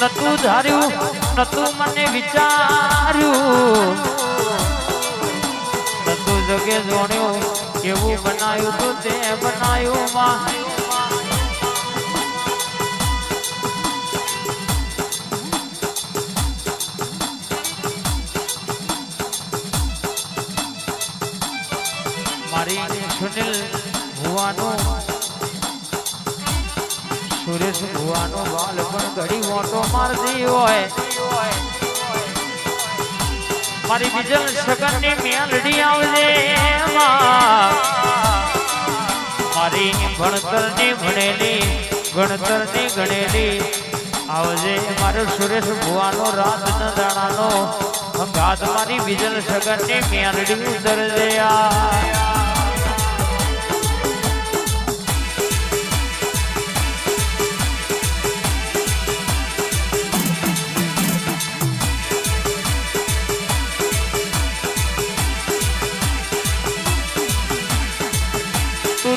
નતું ધાર્યું નતું મને વિચાર્યું. નતું જગે જોણ્યું કેવું બનાવ્યું તું તે બનાવ્યું માં. ભુવાનું સુરેશ ભુવાનો બાલ પણ ઘડી મોટો મારતી હોય. મારી બીજલ સગનની મેલડી આવજે મારી ભણતરની ભણેલી ગણતરની ગણેલી આવજે. મારો સુરેશ ભુવાનો રાત ન દાણાનો ગાત મારી બીજલ સગનની મેલડી ઉતરજે આ.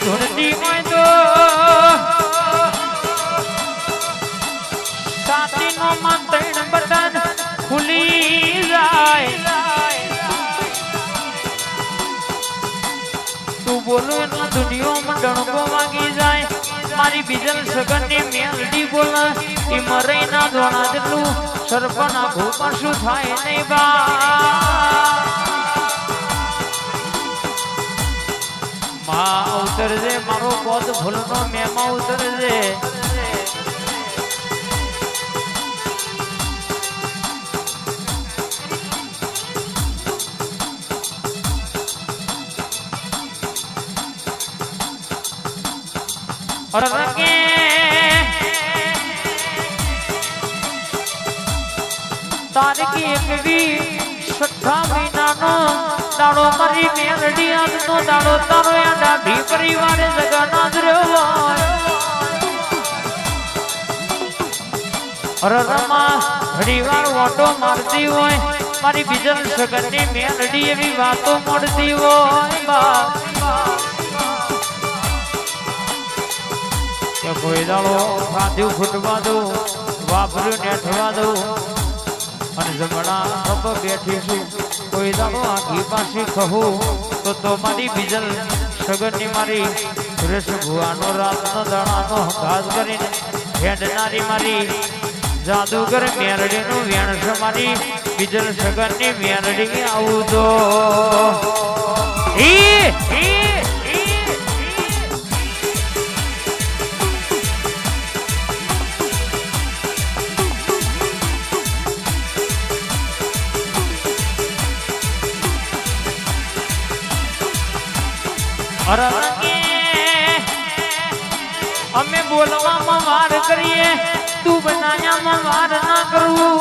હોય તો સાતીનો માં ત્રણ બટન ખુલી જાય. તું બોલો એટલે દુનિયામાં ડણકો વાગી જાય. મારી બીજલ સગનની મેલડી બોલ. એ મરે ના ધોણા જેટલું સરપના ભૂપણ શું થાય નહીં બા? માં ઉતરજે મારો પોત ફૂલનો મેમાં ઉતરજે અરકે. તારીખી એકવી છઠ્ઠા મહિનાનો દાડો મારી મેલડી આજનો દાડો તારો આ દાઢી પરિવારે જગન્નાથ રહ્યો રમા, ઘડીવાર ઓટો મારતી હોય, મારી બીજન સગનની મેલડી એવી વાતો મળતી હોય કે કોઈ દાડો ખાધ્યું ફૂટવા દઉં, વાપર્યું નેઠવા દઉં અને જમણા કપ બેઠી છું. કોઈ દાડો આખી પાછી કહું, તો તો મારી બીજલ સગનની મારી સુરેશ ભુવાનો રાતનો દાણાનો ખાસ કરીને હેડનારી મારી જાદુગર મેરડીનું વેણ છે મારી. બીજલ સગનની મેરડી આવું તો અરણકે અમે બોલવામાં વાર કરીએ, તું બનાયામાં વાર ના કરવું.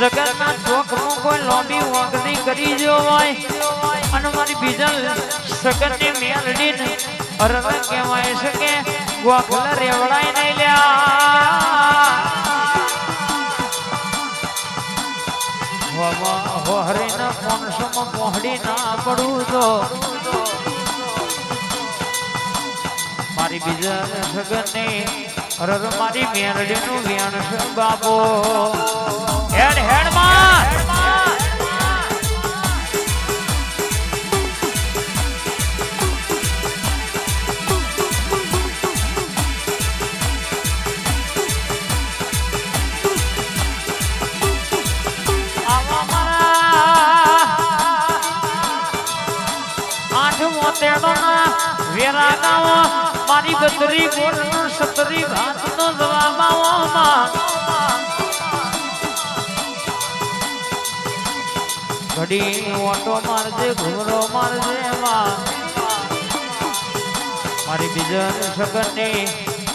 જગતના ચોકમાં કોઈ લોબી વગડી કરી જો હોય અને મારી બીજલ સગનની મેલડી અરણ કહેવાય છે કે, ગોખલા રેવડાય નહીં લ્યા હરીના પોણસોમાં પહોળી ના પડું તો. મારી બીજા સગનની અરર મારી મેરડીનું વ્યાણ છે બાબો હેડ હેડ, માં. મારી ગોળ સતરી ભાત નો જવાબમાં ઘડી ઓટો મારજે ઘુમરો મારજે માં મારી બીજન સગનની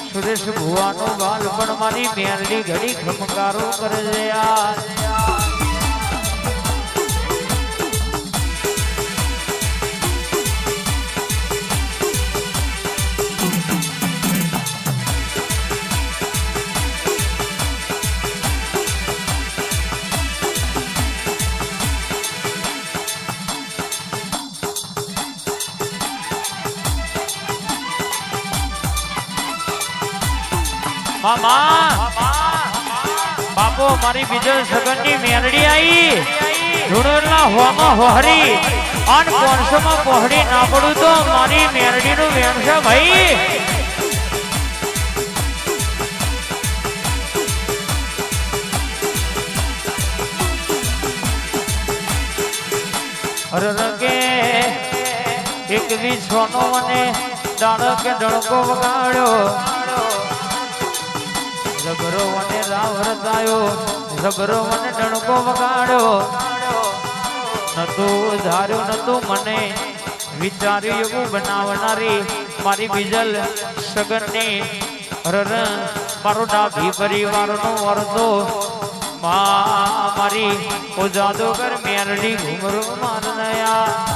સુરેશ ભુવાનો બાલ પણ મારી મેરડી ઘડી ખમકારો કરે યાર. બાપો, મારી બીજો સગનની મેરડી આવી અન પોણસોમાં પહોળી ના પડું તો મારી મેરડી નું છે ભાઈ. રગે એક વીસ સોનો મને દાડો કે ડણકો વગાડ્યો. રાવ રતાયો જબરો મને ડણકો વગાડ્યો. નતું ધાર્યું, નતું મને. વિચાર્યું એવું બનાવનારી મારી બીજલ સગનની. રર મારો ડાભી પરિવારનો મા, મારી ઓ જાદોગર મેરડી ઘુમરો મારનયા.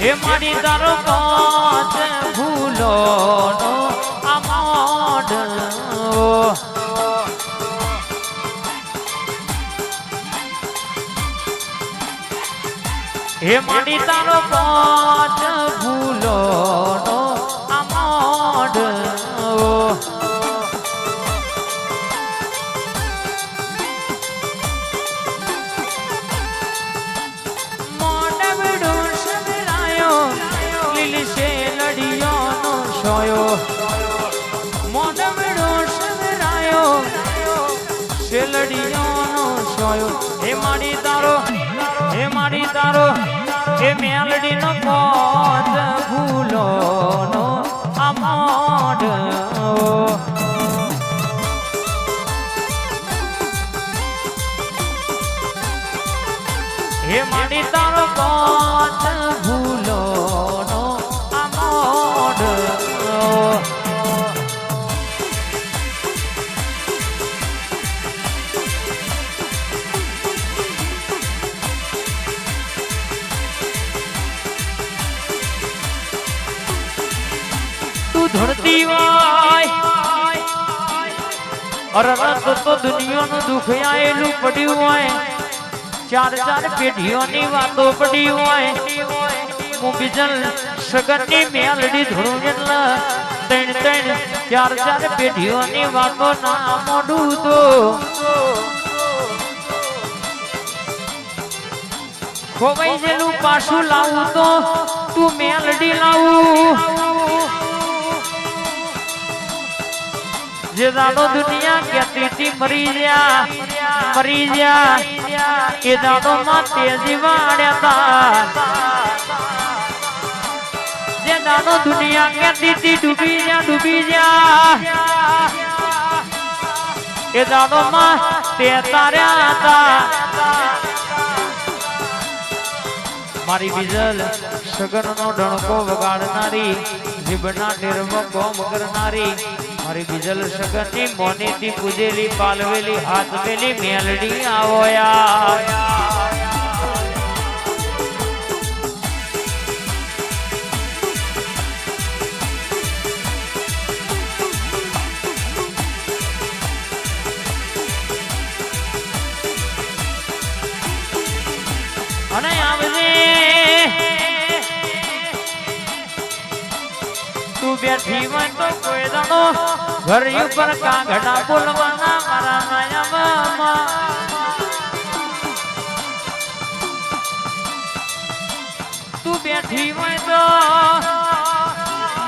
હે મારી તારો કાચ ભૂલો નો આમોડ હે મારી તારો કાચ ભૂલો હે મેલડીનો પોત અરે રસ તો દુનિયાનું દુઃખ પડ્યું હોય. ચાર ચાર પેઢીઓની વાતો પડી હોય. ચાર ચાર પેઢીઓની વાતો તો. ખોવાઈ ગયેલું પાછું લાવું તો તું મેલડી લાવું. જે દાડો દુનિયા કેતી તી મરી જા મરી જા એ દાડો માં તેજી તા. જે દાડો દુનિયા કેતી તી ડૂબી જા ડૂબી જા એ દાડો માં તે તાર્યા હતા મારી બીજલ સગનનો ડણકો વગાડનારી, જીભના નિર્મ કોમ કરનારી મારી બીજલ સગનની મોનીથી પૂજેલી પાલવેલી હાથમેલી મેલડી આવોયા. અને આવજે બેઠી હોય તો કોઈ દણો ઘર ઉપર કાગડા બોલવાના મારા માયા મામા તું બેઠી હોય તો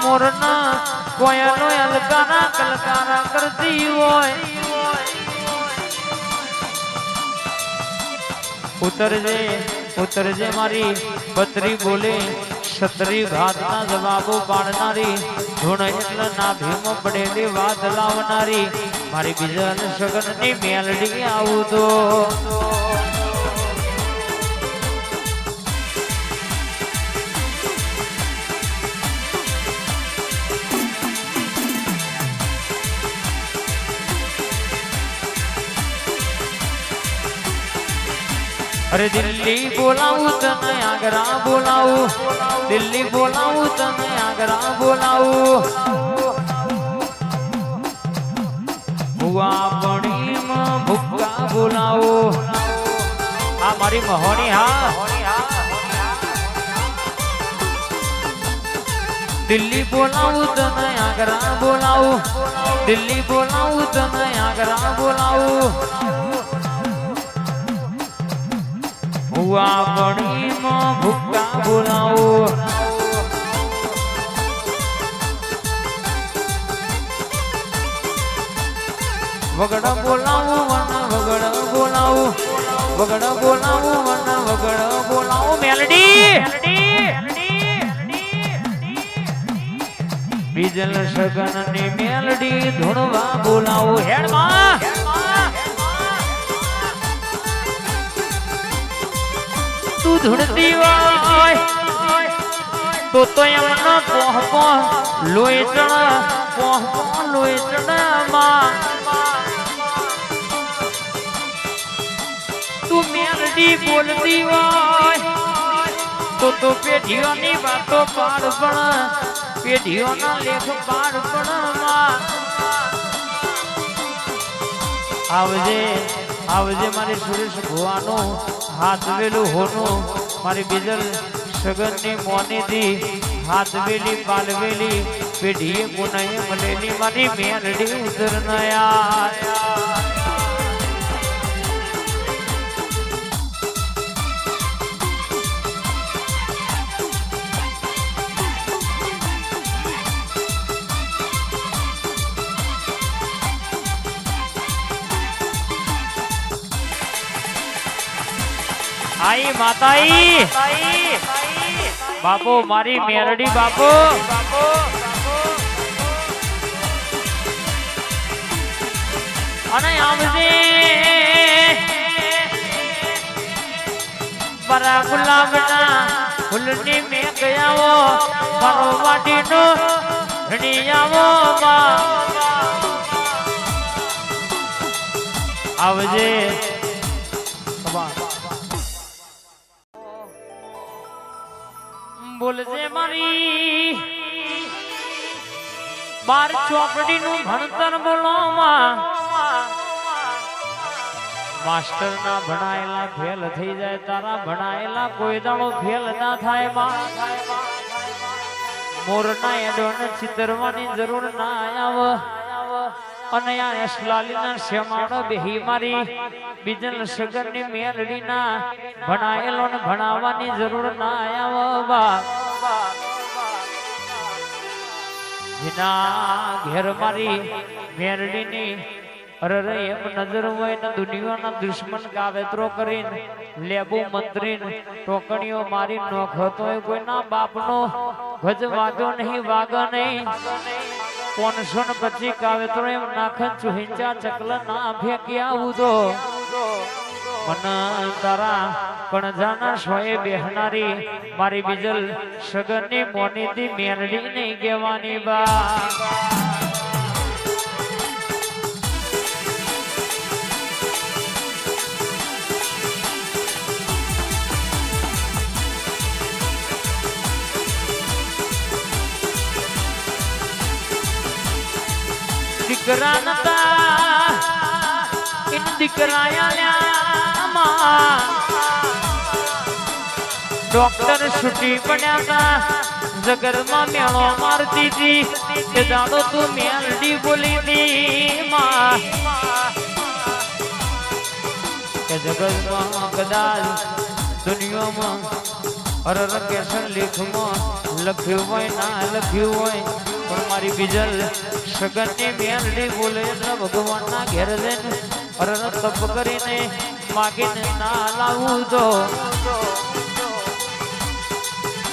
મોરના કોયનો અલકારા કલકારા કરતી હોય. ઉતરજે. ઉતરજે મારી પતરી બોલે છત્રી ઘાતના જવાબો પાડનારી, ધૂણ એટલે ના ભીમ પડેલી વાત લાવનારી, મારી બીજા સગનની મેલડી આવું તો. અરે દિલ્હી બોલાવું તને આગ્રા બોલાવું. દિલ્હી બોલાવું તને આગ્રા બોલાવું. ભુવા પણીમાં ભૂકા બોલાવો. આ મારી મહોણી હા. દિલ્હી બોલાવું તને આગ્રા બોલાવું. દિલ્હી બોલાવું તને આગ્રા બોલાવું. ભુવા પણીમાં ભૂકા બોલાવો. વગડ બોલાવું, વન વગડ બોલાવો. વગડ બોલાવો, વન વગડ બોલાવો. મેલડી! બીજલ સગનની મેલડી ધૂણવા બોલાવો. હેડમાં! તું ધૂણતી હોય તો તો એમનો પોહ પોહ લોહી ચણ પોહ પોહ લોહી તું મેલડી બોલતી હોય. તો તો પેઢીઓની વાતો પાડ પણ, પેઢીઓના લેખ આવજે આવજે મારી સુરેશ ભુવાનું. હાથ વેલું હોનું, મારી બીજલ સગનની મોનીથી હાથ વેલી પાલવેલી પેઢીએ ગુનાએ મળેલી મારી મેલડી ઉતર આઈ માતાઈ. બાપુ મારી મેરડી બાપુ. અને આવજે પરા ગુલાબના ફૂલની મેં ગયાવો મારો વાટીનો બા. આવજે. બોલજે મારી. બાર ચોપડી નું ભણતર બોલોમાં માસ્ટર ના ભણાયેલા ફેલ થઈ જાય, તારા ભણાયેલા કોઈ દાડો ફેલ ના થાયમાં મોર ના એડોને ચિતરવાની જરૂર ના આવે. અને આ યશલાલી શ્યામાળો બેહી મારી બીજલ સગરની ભણાયેલો ને ભણાવવાની જરૂર ના આવ્યા બા જેના ઘેર મારી મેરડીની અરે એમ નજર હોય ને દુનિયાના દુશ્મન કાવેતરો કરીને લેબુ મંત્રીન ટોકણીઓ મારી નોખતો હોય, કોઈના બાપનો ગજ વાગ્યો નહીં વાગો નહીં. પોનસો ને પછી કાવેતરો એમ નાખન ચુહિંચા ચકલ ના ભેગ્યા તો? મન તારા કણજાના સોએ બેહનારી, મારી બીજલ સગનની મોનીથી મેરડી નહીં કહેવાની બા. દીકરા નતા ડોક્ટર છૂટી પડ્યા હતા જગરમાં મેળો મારતી હતી. કે દાડો તું મેલડી બોલી હતી માં. જગતમાં કદાચ દુનિયામાં અરર કેસર લેખમાં લખ્યું હોય ના લખ્યું હોય. પણ મારી બીજલ સગનની મેલડી બોલે ભગવાનના ઘેર જઈને અરર તપ કરીને માગીને ના લાવું તો.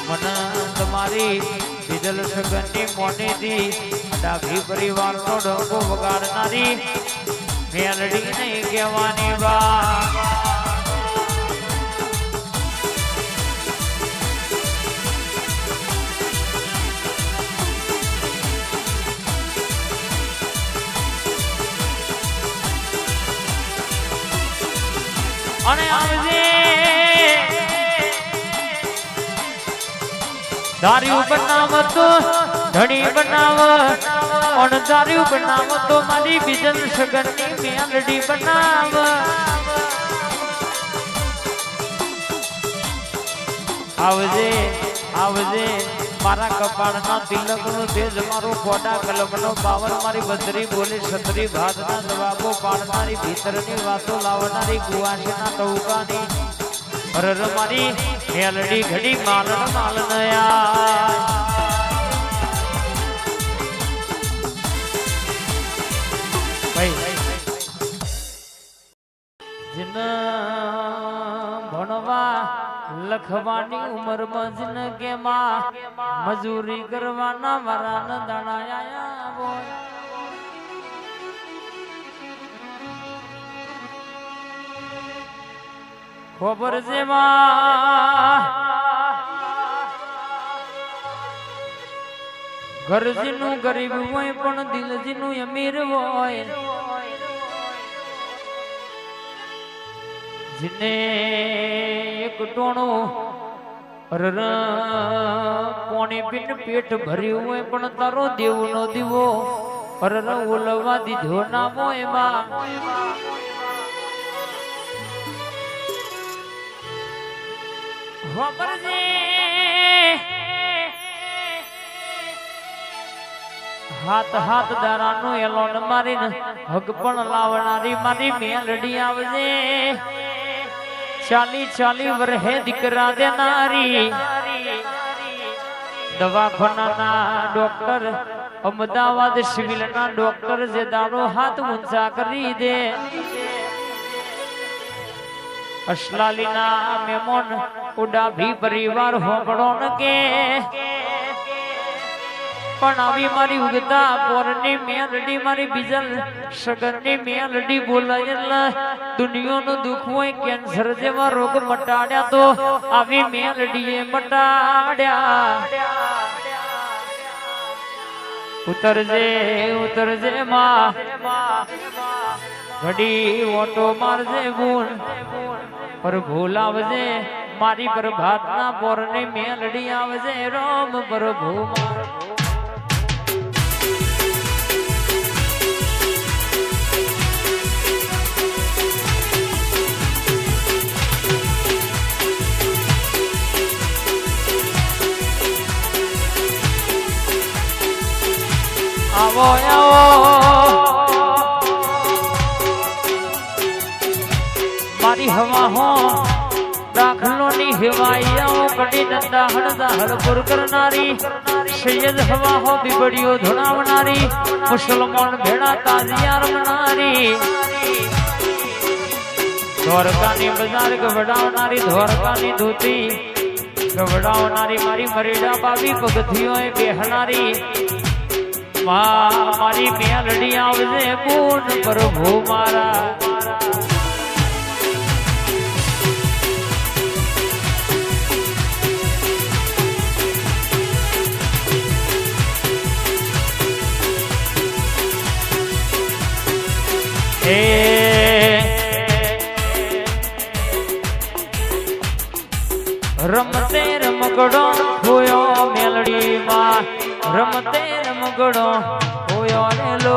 મને તમારી બીજલ સગનની મોનેથી ડાભી પરિવારનો ડંકો વગાડનારી મેલડી નહીં કહેવાની બા અને આવજે. તારી બનાવ તો ધણી બનાવ અણધાર્યું બનાવ તો મારી બીજન સગનની મેલડી બનાવ આવજે આવજે. મારા કપાળના તિલકનો તેજ, મારો ખોટા કલમનો પાવર મારી બદરી બોલી છત્રી, ભાતના જવાબો પાડનારી, ભીતરની વાતો લાવનારી કુવાસીના ટૌકાની અરર મારી મેલડી ઘડી માલણ માલનયા ભાઈ લખવાની ઉંમરમાં જિંદગીમાં મજૂરી કરવાના મારા ન દણાયા બોલ. ખબર છે માં? ઘરજીનું ગરીબ હોય પણ દિલજીનું અમીર હોય. જીને એક ટોણું પોણી પીને પેટ ભર્યું હોય પણ તારો દેવનો દીવો અરર ઓલવા દીધો ના મોયમાં હાથ હાથ દારાનું એલોન મારીને હગ પણ લાવનારી મારી મેલડી આવજે ચાલી ચાલી વરહે દીકરા દેનારી દવાખાનાના ડોક્ટર, અમદાવાદ સિવિલના ડોક્ટર જે દાડો હાથ ઊંચા કરી દે. અસલાલીના મેમોન ઉડાભી પરિવાર ન કે. પણ આવી મારી ઉગતા પોરની મેલડી મારી બીજા સગનની મેલડી બોલાય એટલે દુનિયાનું દુઃખ હોય, કેન્સર જેવા રોગ મટાડ્યા તો આવી મેલડીએ મટાડ્યા. ઉતરજે ઉતરજે માં. ઘડી ઓટો મારજે ગુણ પર ભૂલાવજે, મારી પ્રભાતના પોરની મેલડી આવજે, રોમ પ્રભુ મારો આવો આવો મારી હવા હો દાખલો ની આવો કડી નંદા હળદા હળપુર કરનારી સૈયદ હવા હો બીબડીઓ ધોણાવનારી મુસલમાન ભેડા તાજિયા રમનારી દ્વારકાની બજાર ગવડાવનારી, દ્વારકાની ધોતી ગવડાવનારી મારી મરેડા બાવી પગથીઓ બેહનારી. માં મારી મેલડી આવજે પૂન પ્રભુ મારા? રમતે રમકડો હોયો મેલડીમાં રમતે રમગડો હોયો ને લો